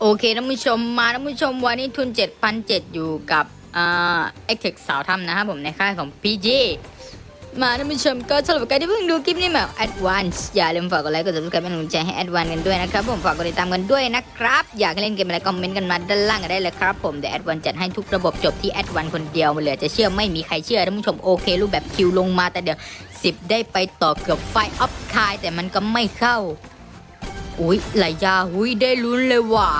โอเคท่านผู้ชมมาท่านผู้ชมวันนี้ทุน 7,700 อยู่กับเอ็กเทคสาวทำนะครับผมในค่ายของ PG มาท่านผู้ชมก็สำหรับการที่เพิ่งดูคลิปนี้แบบ Advance อย่าลืมฝากกดไลค์กด subscribe เป็นกำลังใจให้ Advance กันด้วยนะครับผมฝากกดติดตามกันด้วยนะครับ อยากเล่นเกมอะไรคอมเมนต์กันมาด้านล่างกันได้เลยครับผมเดี๋ยว Advance จัดให้ทุกระบบจบที่ Advance คนเดียวเหลือจะเชื่อไม่มีใครเชื่อท่านผู้ชมโอเค รูปแบบคิวลงมาแต่เดี๋ยว 10 ได้ไปต่อเกือบไฟออฟคายแต่มันก็ไม่เข้าอุ้ยไหลยาอุ้ยได้ลุ้นเลยว่ะ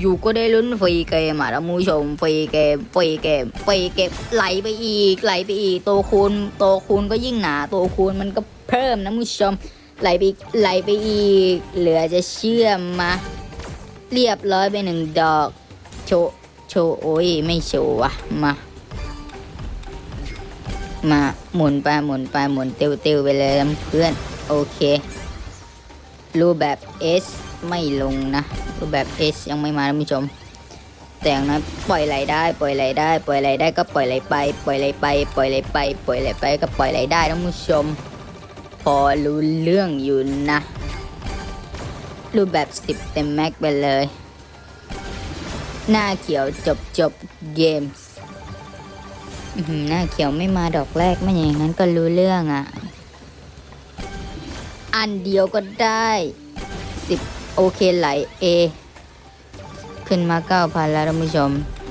อยู่ๆก็ได้ลุ้นฟรีเกมอะท่านผู้ชมฟรีเกมฟรีเกมฟรีเกมไหลไปอีกไหลไปอีกโตคูณโตคูณก็ยิ่งหนาโตคูณมันก็เพิ่มนะผู้ชมไหลไปอีกไหลไปอีก เหลือจะเชื่อมมา เรียบร้อยไปหนึ่งดอก โชโชโอ้ยไม่โชว์ว่ะมา มาหมุนไปหมุนไปหมุนเตียวเตียวไปเลยนะเพื่อน โอเค รูปแบบ S ไม่ลงนะ รูปแบบ S ยังไม่มาท่านผู้ชม แต่อย่างนั้นปล่อยไหลได้ ปล่อยไหลได้ ปล่อยไหลได้ก็ปล่อยไหลไป ปล่อยไหลไป ปล่อยไหลไป ปล่อยไหลไปก็ปล่อยไหลได้ท่านผู้ชม พอรู้เรื่องอยู่นะ รูปแบบ 10 เต็มแม็กไปเลย หน้าเขียวจบจบเกมส์หน้าเขียวไม่มาดอกแรกไม่อย่างนั้นก็รู้เรื่องอะ อันเดียวก็ได้ โอเคไหลเอขึ้นมาเก้าพันแล้วท่านผู้ชม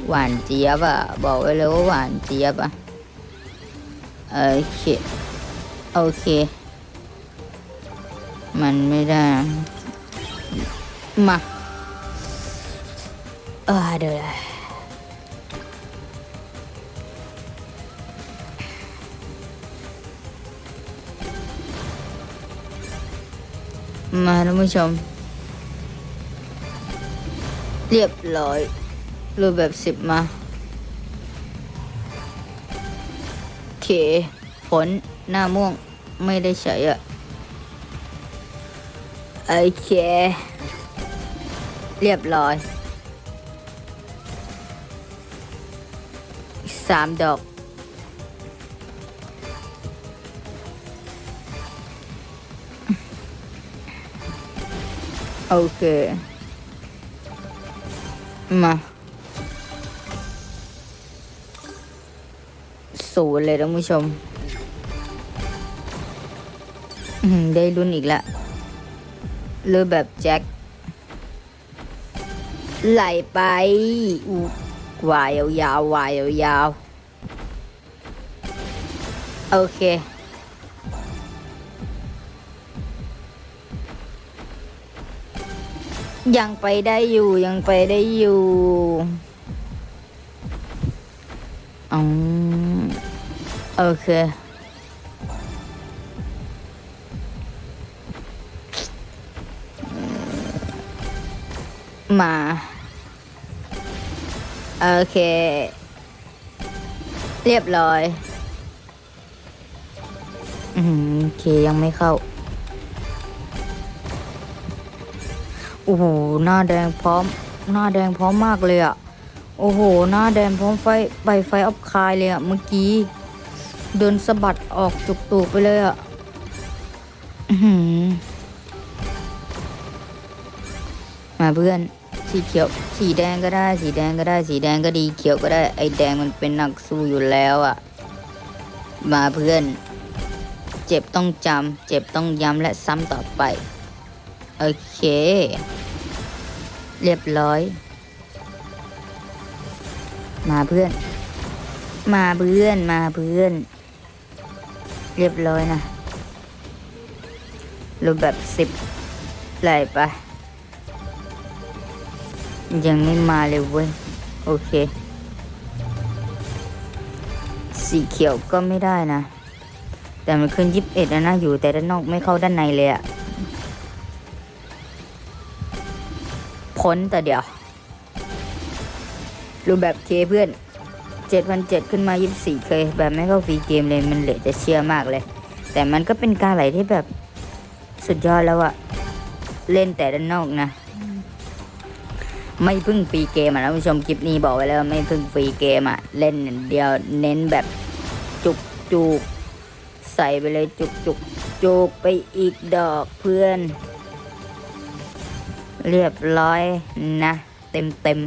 หวานเจี๊ยบอะ บอกไว้เลยว่าหวานเจี๊ยบอะโอเค โอเค มันไม่ได้ มาเออเดี๋ยวมาท่านผู้ชม เรียบร้อยรูปแบบสิบมาเคผลหน้าม่วงไม่ได้ใช้อะโอเค เรียบร้อยสามดอกโอเค มาศูนย์เลยท่านผู้ชมได้รุ่นอีกละเลือแบบแจ็คไหลไปวายยาววายยาวโอเค ยังไปได้อยู่ยังไปได้อยู่อืมโอเคมา โอเค เรียบร้อย อืมโอเคยังไม่เข้า โอ้โหหน้าแดงพร้อม หน้าแดงพร้อมมากเลยอะโอ้โห หน้าแดงพร้อมไฟใบไฟออฟคายเลยอะเมื่อกี้เดินสะบัดออกจุกตูไปเลยอะมาเพื่อน สีเขียว สีแดงก็ได้ สีแดงก็ได้ สีแดงก็ดี เขียวก็ได้ ไอแดงมันเป็นนักสู้อยู่แล้วอะมาเพื่อน เจ็บต้องจำ เจ็บต้องย้ำและซ้ำต่อไป โอเค เรียบร้อย มาเพื่อน มาเพื่อนมาเพื่อน เรียบร้อยนะรูปแบบสิบไหลไปยังไม่มาเลยเว้ย โอเค สีเขียวก็ไม่ได้นะ แต่มันขึ้นยิบเอ็ดนะอยู่แต่ด้านนอกไม่เข้าด้านในเลยอะ พ้นแต่เดี๋ยวรูปแบบเคเพื่อนเจ็ดพันเจ็ดขึ้นมายี่สี่เคย แบบไม่เข้าฟรีเกมเลยมันเหลือจะเชื่อมากเลย แต่มันก็เป็นการไหลที่แบบสุดยอดแล้วอะเล่นแต่ด้านนอกนะ ไม่พึ่งฟรีเกมอะนะผู้ชมคลิปนี้บอกไว้แล้วไม่พึ่งฟรีเกมอะเล่นเดียวเน้นแบบจุกจุกใส่ไปเลยจุกจุกจุกไปอีกดอกเพื่อน เรียบร้อยนะ เต็มเต็ม